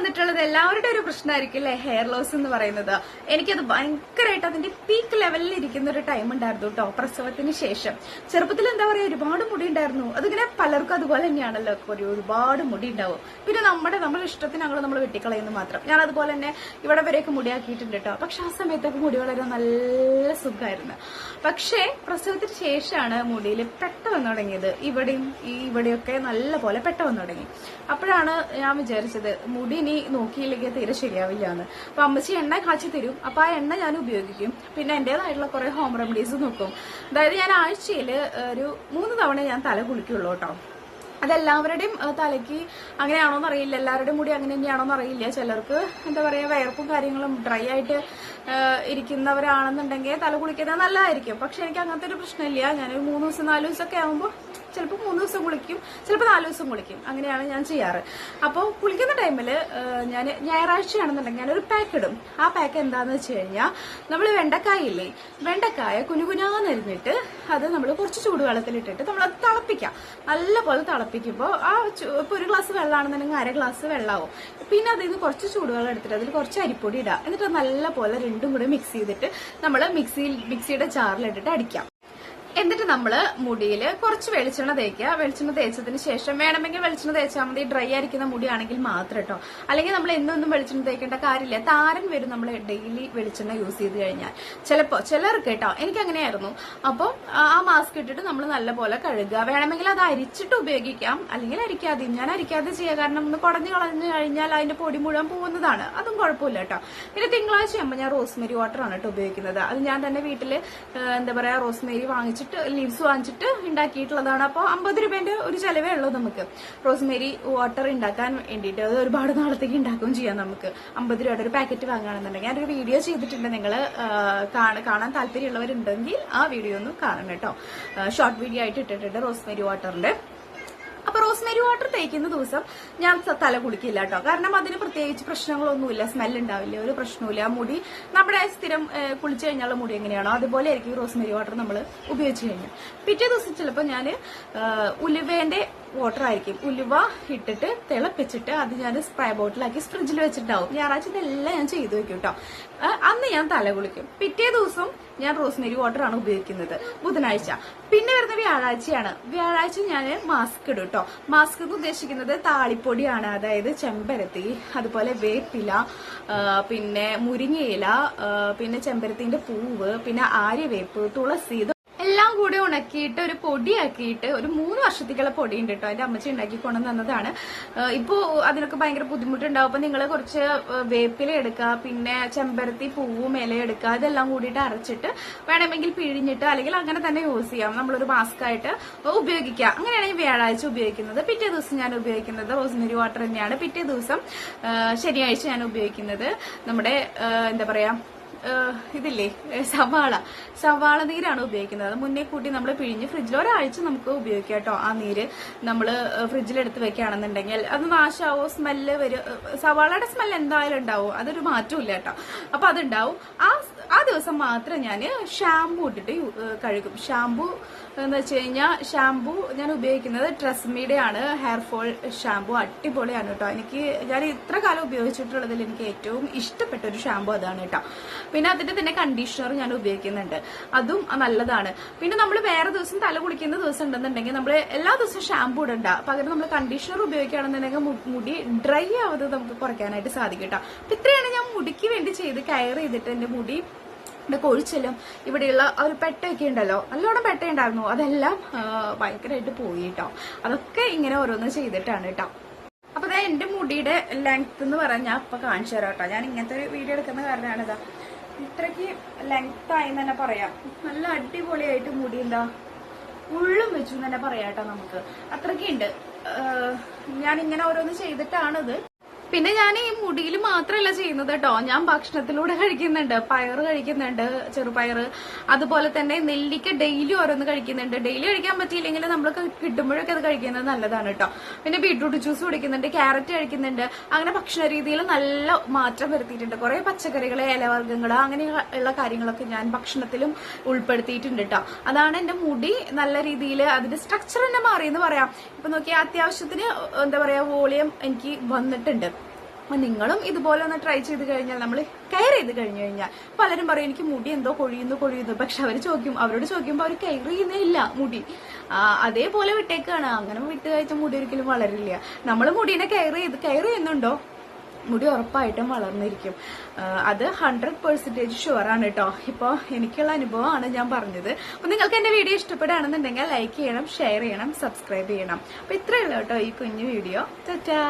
വന്നിട്ടുള്ളത് എല്ലാവരുടെ ഒരു പ്രശ്നമായിരിക്കും അല്ലെ? ഹെയർ ലോസ് എന്ന് പറയുന്നത്. എനിക്കത് ഭയങ്കരമായിട്ട് അതിന്റെ പീക്ക് ലെവലിൽ ഇരിക്കുന്ന ഒരു ടൈം ഉണ്ടായിരുന്നു കേട്ടോ പ്രസവത്തിന് ശേഷം. ചെറുപ്പത്തിൽ എന്താ പറയാ ഒരുപാട് മുടി ഉണ്ടായിരുന്നു. അതിങ്ങനെ പലർക്കും അതുപോലെ തന്നെയാണല്ലോ ഒരു ഒരുപാട് മുടി ഉണ്ടാവും. പിന്നെ നമ്മുടെ നമ്മുടെ ഇഷ്ടത്തിന് അങ്ങനെ നമ്മൾ വെട്ടിക്കളയുന്നു മാത്രം. ഞാൻ അതുപോലെ തന്നെ ഇവിടെ വരെയൊക്കെ മുടിയാക്കിയിട്ടുണ്ട് കേട്ടോ പക്ഷെ ആ സമയത്തൊക്കെ മുടി വളരെ നല്ല സുഖമായിരുന്നു പക്ഷേ പ്രസവത്തിന് ശേഷമാണ് മുടിയിൽ പെട്ടെന്ന് തുടങ്ങിയത്. ഇവിടെയും ഈ ഇവിടെയൊക്കെ നല്ല പോലെ പെട്ട വന്നു തുടങ്ങി. അപ്പോഴാണ് ഞാൻ വിചാരിച്ചത് മുടി ഇനി നോക്കിയില്ലെങ്കിൽ തീരെ ശരിയാവില്ല എന്ന് അപ്പൊ അമ്മച്ചി എണ്ണ കാച്ചി തരും. അപ്പൊ ആ എണ്ണ ഞാൻ ഉപയോഗിക്കും. പിന്നെ എന്റേതായിട്ടുള്ള കുറെ ഹോം റെമഡീസ് നോക്കും. അതായത് ഞാൻ ആഴ്ചയിൽ ഒരു മൂന്ന് തവണ ഞാൻ തല കുളിക്കുള്ളൂ കേട്ടോ. അതെല്ലാവരുടെയും തലയ്ക്ക് അങ്ങനെയാണോന്ന് അറിയില്ല. എല്ലാവരുടെയും മുടി അങ്ങനെ തന്നെയാണോന്ന് അറിയില്ല. ചിലർക്ക് എന്താ പറയുക വയർപ്പും കാര്യങ്ങളും ഡ്രൈ ആയിട്ട് ഇരിക്കുന്നവരാണെന്നുണ്ടെങ്കിൽ തല കുളിക്കുന്നത് നല്ലതായിരിക്കും. പക്ഷെ എനിക്ക് അങ്ങനത്തെ ഒരു പ്രശ്നമില്ല. ഞാൻ മൂന്ന് ദിവസം നാല് ദിവസമൊക്കെ ആകുമ്പോൾ ചിലപ്പോൾ മൂന്ന് ദിവസം കുളിക്കും ചിലപ്പോൾ നാല് ദിവസം കുളിക്കും. അങ്ങനെയാണ് ഞാൻ ചെയ്യാറ്. അപ്പോൾ കുളിക്കുന്ന ടൈമിൽ ഞാൻ ഞായറാഴ്ചയാണെന്നുണ്ടെങ്കിൽ ഞാനൊരു പാക്ക് ഇടും. ആ പാക്ക് എന്താണെന്ന് വെച്ച് കഴിഞ്ഞാൽ നമ്മൾ വെണ്ടക്കായ ഇല്ലേ വെണ്ടക്കായ കുനുകുനാന്നരിഞ്ഞിട്ട് അത് നമ്മൾ കുറച്ച് ചൂടുവെള്ളത്തിലിട്ടിട്ട് നമ്മളത് തിളപ്പിക്കാം. നല്ല പോലെ തിളപ്പിക്കുമ്പോൾ ആ ഇപ്പോൾ ഇപ്പൊ ഒരു ഗ്ലാസ് വെള്ളമാണെന്നുണ്ടെങ്കിൽ അര ഗ്ലാസ് വെള്ളമാവും പിന്നെ അതിൽ നിന്ന് കുറച്ച് ചൂടുവെള്ളം എടുത്തിട്ട് അതിൽ കുറച്ച് അരിപ്പൊടി ഇടുക എന്നിട്ട് നല്ല പോലെ രണ്ടും കൂടെ മിക്സ് ചെയ്തിട്ട് നമ്മൾ മിക്സിയിൽ മിക്സിയുടെ ജാറിലിട്ടിട്ട് അടിക്കാം. എന്നിട്ട് നമ്മൾ മുടിയിൽ കുറച്ച് വെളിച്ചെണ്ണ തേക്കുക. വെളിച്ചെണ്ണ തേച്ചതിന് ശേഷം വേണമെങ്കിൽ വെളിച്ചെണ്ണ തേച്ചാൽ മതി. ഡ്രൈ ആയിരിക്കുന്ന മുടിയാണെങ്കിൽ മാത്രം കേട്ടോ അല്ലെങ്കിൽ നമ്മൾ എന്നൊന്നും വെളിച്ചെണ്ണ തേക്കേണ്ട കാര്യമില്ല. താരൻ വരും നമ്മൾ ഡെയിലി വെളിച്ചെണ്ണ യൂസ് ചെയ്ത് കഴിഞ്ഞാൽ. ചിലപ്പോൾ ചിലർക്ക് കേട്ടോ എനിക്ക് അങ്ങനെയായിരുന്നു അപ്പം ആ മാസ്ക് ഇട്ടിട്ട് നമ്മൾ നല്ലപോലെ കഴുകുക. വേണമെങ്കിൽ അത് അരിച്ചിട്ട് ഉപയോഗിക്കാം. അല്ലെങ്കിൽ അരിക്കാതെയും. ഞാൻ അരിക്കാതെ ചെയ്യുക കാരണം ഒന്ന് കുടഞ്ഞു കളഞ്ഞു കഴിഞ്ഞാൽ അതിന്റെ പൊടി മുഴുവൻ പോകുന്നതാണ്. അതും കുഴപ്പമില്ല കേട്ടോ പിന്നെ തിങ്കളാഴ്ച ആകുമ്പോൾ ഞാൻ റോസ്മേരി വാട്ടർ ആണ് കേട്ടോ ഉപയോഗിക്കുന്നത്. അത് ഞാൻ തന്നെ വീട്ടിൽ എന്താ പറയാ റോസ്മേരി വാങ്ങിച്ചിട്ട് ലീവ്സ് വാങ്ങിച്ചിട്ട് ഉണ്ടാക്കിയിട്ടുള്ളതാണ് അപ്പോൾ അമ്പത് രൂപേന്റെ ഒരു ചെലവേ ഉള്ളൂ നമുക്ക്. റോസ്മേരി വാട്ടർ ഉണ്ടാക്കാൻ വേണ്ടിയിട്ട് അത് ഒരുപാട് നാളത്തേക്ക് ഉണ്ടാക്കുകയും ചെയ്യാം നമുക്ക്. അമ്പത് രൂപയുടെ ഒരു പാക്കറ്റ് വാങ്ങുകയാണെന്നുണ്ടെങ്കിൽ. ഞാനൊരു വീഡിയോ ചെയ്തിട്ടുണ്ട് നിങ്ങൾ കാണാൻ താല്പര്യമുള്ളവരുണ്ടെങ്കിൽ ആ വീഡിയോ ഒന്ന് കാണണം കേട്ടോ. ഷോർട്ട് വീഡിയോ ആയിട്ട് ഇട്ടിട്ടുണ്ട് റോസ്മേരി വാട്ടറിന്റെ അപ്പൊ റോസ്മേരി വാട്ടർ തേക്കുന്ന ദിവസം ഞാൻ തല കുളിക്കില്ല കേട്ടോ കാരണം അതിന് പ്രത്യേകിച്ച് പ്രശ്നങ്ങളൊന്നുമില്ല സ്മെൽ ഉണ്ടാവില്ല ഒരു പ്രശ്നവുമില്ല. ആ മുടി നമ്മുടെ സ്ഥിരം കുളിച്ചു കഴിഞ്ഞാലുള്ള മുടി എങ്ങനെയാണോ അതുപോലെ ആയിരിക്കും റോസ്മേരി വാട്ടർ നമ്മൾ ഉപയോഗിച്ച് കഴിഞ്ഞാൽ. പിറ്റേ ദിവസം ചിലപ്പോൾ ഞാൻ ഉലുവേന്റെ വാട്ടർ ആയിരിക്കും. ഉലുവ ഇട്ടിട്ട് തിളപ്പിച്ചിട്ട് അത് ഞാൻ സ്പ്രേ ബോട്ടിലാക്കി ഫ്രിഡ്ജിൽ വെച്ചിട്ടുണ്ടാവും. ഞായറാഴ്ച ഇതെല്ലാം ഞാൻ ചെയ്തു വെക്കും കേട്ടോ അന്ന് ഞാൻ തല കുളിക്കും. പിറ്റേ ദിവസം ഞാൻ റോസ്മേരി വാട്ടർ ആണ് ഉപയോഗിക്കുന്നത് ബുധനാഴ്ച. പിന്നെ വരുന്ന വ്യാഴാഴ്ചയാണ്. വ്യാഴാഴ്ച ഞാൻ മാസ്ക് ഇടും കേട്ടോ മാസ്ക് എന്ന് ഉദ്ദേശിക്കുന്നത് താളിപ്പൊടിയാണ്. അതായത് ചെമ്പരത്തി അതുപോലെ വേപ്പില പിന്നെ മുരിങ്ങയില പിന്നെ ചെമ്പരത്തിന്റെ പൂവ് പിന്നെ ആര്യവേപ്പ് തുളസി ഉണക്കിയിട്ട് ഒരു പൊടിയാക്കിയിട്ട് ഒരു മൂന്ന് വർഷത്തേക്കുള്ള പൊടി ഉണ്ട് കേട്ടോ. എന്റെ അമ്മച്ചി ഉണ്ടാക്കി കൊണ്ടു തന്നതാണ്. അതിനൊക്കെ ഭയങ്കര ബുദ്ധിമുട്ടുണ്ടാവും. അപ്പൊ നിങ്ങൾ കുറച്ച് വേപ്പില എടുക്കുക പിന്നെ ചെമ്പരത്തി പൂവും ഇല എടുക്കുക ഇതെല്ലാം കൂടിയിട്ട് അരച്ചിട്ട് വേണമെങ്കിൽ പിഴിഞ്ഞിട്ട് അല്ലെങ്കിൽ അങ്ങനെ തന്നെ യൂസ് ചെയ്യാം. നമ്മളൊരു മാസ്ക് ആയിട്ട് ഉപയോഗിക്കാം അങ്ങനെയാണ് ഈ വ്യാഴാഴ്ച ഉപയോഗിക്കുന്നത്. പിറ്റേ ദിവസം ഞാൻ ഉപയോഗിക്കുന്നത് റോസ്മേരി വാട്ടർ തന്നെയാണ്. പിറ്റേ ദിവസം ശനിയാഴ്ച ഞാൻ ഉപയോഗിക്കുന്നത്. നമ്മുടെ എന്താ പറയാ ഇതില്ലേ? സവാള. സവാള നീരാണ് ഉപയോഗിക്കുന്നത്. അത് മുന്നേ കൂട്ടി നമ്മൾ പിഴിഞ്ഞ് ഫ്രിഡ്ജിൽ ഒരാഴ്ച നമുക്ക് ഉപയോഗിക്കാം കേട്ടോ ആ നീര്. നമ്മൾ ഫ്രിഡ്ജിലെടുത്ത് വെക്കുകയാണെന്നുണ്ടെങ്കിൽ അത് നാശാവോ? സ്മെല്ല് വരും? സവാളയുടെ സ്മെല്ല് എന്തായാലും ഉണ്ടാവും? അതൊരു മാറ്റമില്ല കേട്ടോ. അപ്പൊ അതുണ്ടാവും. ആ ആ ദിവസം മാത്രം ഞാൻ ഷാമ്പു ഇട്ടിട്ട് കഴുകും. ഷാമ്പു എന്ന് വെച്ച് കഴിഞ്ഞാൽ ഷാമ്പു ഞാൻ ഉപയോഗിക്കുന്നത് ട്രസ്മിയുടെ ആണ് ഹെയർ ഫോൾ ഷാമ്പു അടിപൊളിയാണ് കേട്ടോ. എനിക്ക് ഞാൻ ഇത്ര കാലം ഉപയോഗിച്ചിട്ടുള്ളതിൽ എനിക്ക് ഏറ്റവും ഇഷ്ടപ്പെട്ട ഒരു ഷാമ്പു അതാണ് കേട്ടോ. പിന്നെ അതിന്റെ തന്നെ കണ്ടീഷണർ ഞാൻ ഉപയോഗിക്കുന്നുണ്ട്. അതും നല്ലതാണ്. പിന്നെ നമ്മൾ വേറെ ദിവസം തല കുളിക്കുന്ന ദിവസം ഉണ്ടെന്നുണ്ടെങ്കിൽ നമ്മൾ എല്ലാ ദിവസവും ഷാമ്പു ഇടണ്ട. പകരം നമ്മൾ കണ്ടീഷണർ ഉപയോഗിക്കുകയാണെന്നുണ്ടെങ്കിൽ മുടി ഡ്രൈ ആവുന്നത് നമുക്ക് കുറയ്ക്കാനായിട്ട് സാധിക്കും കേട്ടോ. അപ്പൊ ഇത്രയാണ് ഞാൻ മുടിക്ക് വേണ്ടി ചെയ്ത് കയർ ചെയ്തിട്ട് എന്റെ മുടി ഇവിടെ കൊഴിച്ചലും ഇവിടെയുള്ള ഒരു പെട്ടയൊക്കെ ഉണ്ടല്ലോ നല്ലോണം പെട്ടയുണ്ടായിരുന്നു. അതെല്ലാം ഭയങ്കരമായിട്ട് പോയി കേട്ടോ അതൊക്കെ ഇങ്ങനെ ഓരോന്ന് ചെയ്തിട്ടാണ് കേട്ടോ അപ്പൊ ദേ എന്റെ മുടിയുടെ ലെങ്ത് എന്ന് പറഞ്ഞാൽ ഞാൻ ഇപ്പൊ കാണിച്ചു തരാം കേട്ടോ ഞാൻ ഇങ്ങനത്തെ ഒരു വീഡിയോ എടുക്കുന്ന കാരണമാണ് ഇതാ. ഇത്രയ്ക്ക് ലെങ്ത് ആയി തന്നെ പറയാം. നല്ല അടിപൊളിയായിട്ട് മുടി എന്താ ഉള്ളും വെച്ചു തന്നെ പറയാം കേട്ടോ നമുക്ക്. ഞാൻ ഇങ്ങനെ ഓരോന്ന് ചെയ്തിട്ടാണിത്. പിന്നെ ഞാൻ ഈ മുടിയിൽ മാത്രമല്ല ചെയ്യുന്നത് കേട്ടോ. ഞാൻ ഭക്ഷണത്തിലൂടെ കഴിക്കുന്നുണ്ട്. പയർ കഴിക്കുന്നുണ്ട് ചെറുപയർ. അതുപോലെ തന്നെ നെല്ലിക്ക ഡെയിലി ഓരോന്ന് കഴിക്കുന്നുണ്ട്. ഡെയിലി കഴിക്കാൻ പറ്റിയില്ലെങ്കിൽ നമ്മൾ കിട്ടുമ്പോഴൊക്കെ അത് കഴിക്കുന്നത് നല്ലതാണ് കേട്ടോ. പിന്നെ ബീട്രൂട്ട് ജ്യൂസ് കുടിക്കുന്നുണ്ട് ക്യാരറ്റ് കഴിക്കുന്നുണ്ട്. അങ്ങനെ ഭക്ഷണ രീതിയിൽ നല്ല മാറ്റം വരുത്തിയിട്ടുണ്ട്. കുറെ പച്ചക്കറികൾ ഇലവർഗങ്ങൾ അങ്ങനെയുള്ള കാര്യങ്ങളൊക്കെ ഞാൻ ഭക്ഷണത്തിലും ഉൾപ്പെടുത്തിയിട്ടുണ്ട് കേട്ടോ. അതാണ് എന്റെ മുടി നല്ല രീതിയിൽ അതിന്റെ സ്ട്രക്ചർ തന്നെ മാറിയെന്ന് പറയാം. ഇപ്പൊ നോക്കിയാൽ അത്യാവശ്യത്തിന് എന്താ പറയാ വോളിയം എനിക്ക് വന്നിട്ടുണ്ട്. അപ്പൊ നിങ്ങളും ഇതുപോലെ ഒന്ന് ട്രൈ ചെയ്ത് കഴിഞ്ഞാൽ നമ്മൾ കെയർ ചെയ്ത് കഴിഞ്ഞു കഴിഞ്ഞാൽ പലരും പറയും എനിക്ക് മുടി എന്തോ കൊഴിയുന്നു കൊഴിയുന്നു. പക്ഷെ അവർ ചോദിക്കും അവരോട് ചോദിക്കുമ്പോൾ അവർ കെയർ ചെയ്യുന്നേ ഇല്ല മുടി അതേപോലെ വിട്ടേക്കാണ്. അങ്ങനെ വിട്ട് കഴിച്ച മുടി ഒരിക്കലും വളരില്ല. നമ്മൾ മുടീനെ കെയർ ചെയ്ത് കെയർ ചെയ്യുന്നുണ്ടോ? മുടി ഉറപ്പായിട്ടും വളർന്നിരിക്കും. അത് ഹൺഡ്രഡ് പെർസെന്റേജ് ഷുവറാണ് കേട്ടോ. ഇപ്പോൾ എനിക്കുള്ള അനുഭവമാണ് ഞാൻ പറഞ്ഞത്. അപ്പോൾ നിങ്ങൾക്ക് എന്റെ വീഡിയോ ഇഷ്ടപ്പെടുകയാണെന്നുണ്ടെങ്കിൽ ലൈക്ക് ചെയ്യണം ഷെയർ ചെയ്യണം സബ്സ്ക്രൈബ് ചെയ്യണം. അപ്പോൾ ഇത്രയേ ഉള്ളൂ കേട്ടോ ഈ കുഞ്ഞു വീഡിയോ ചാ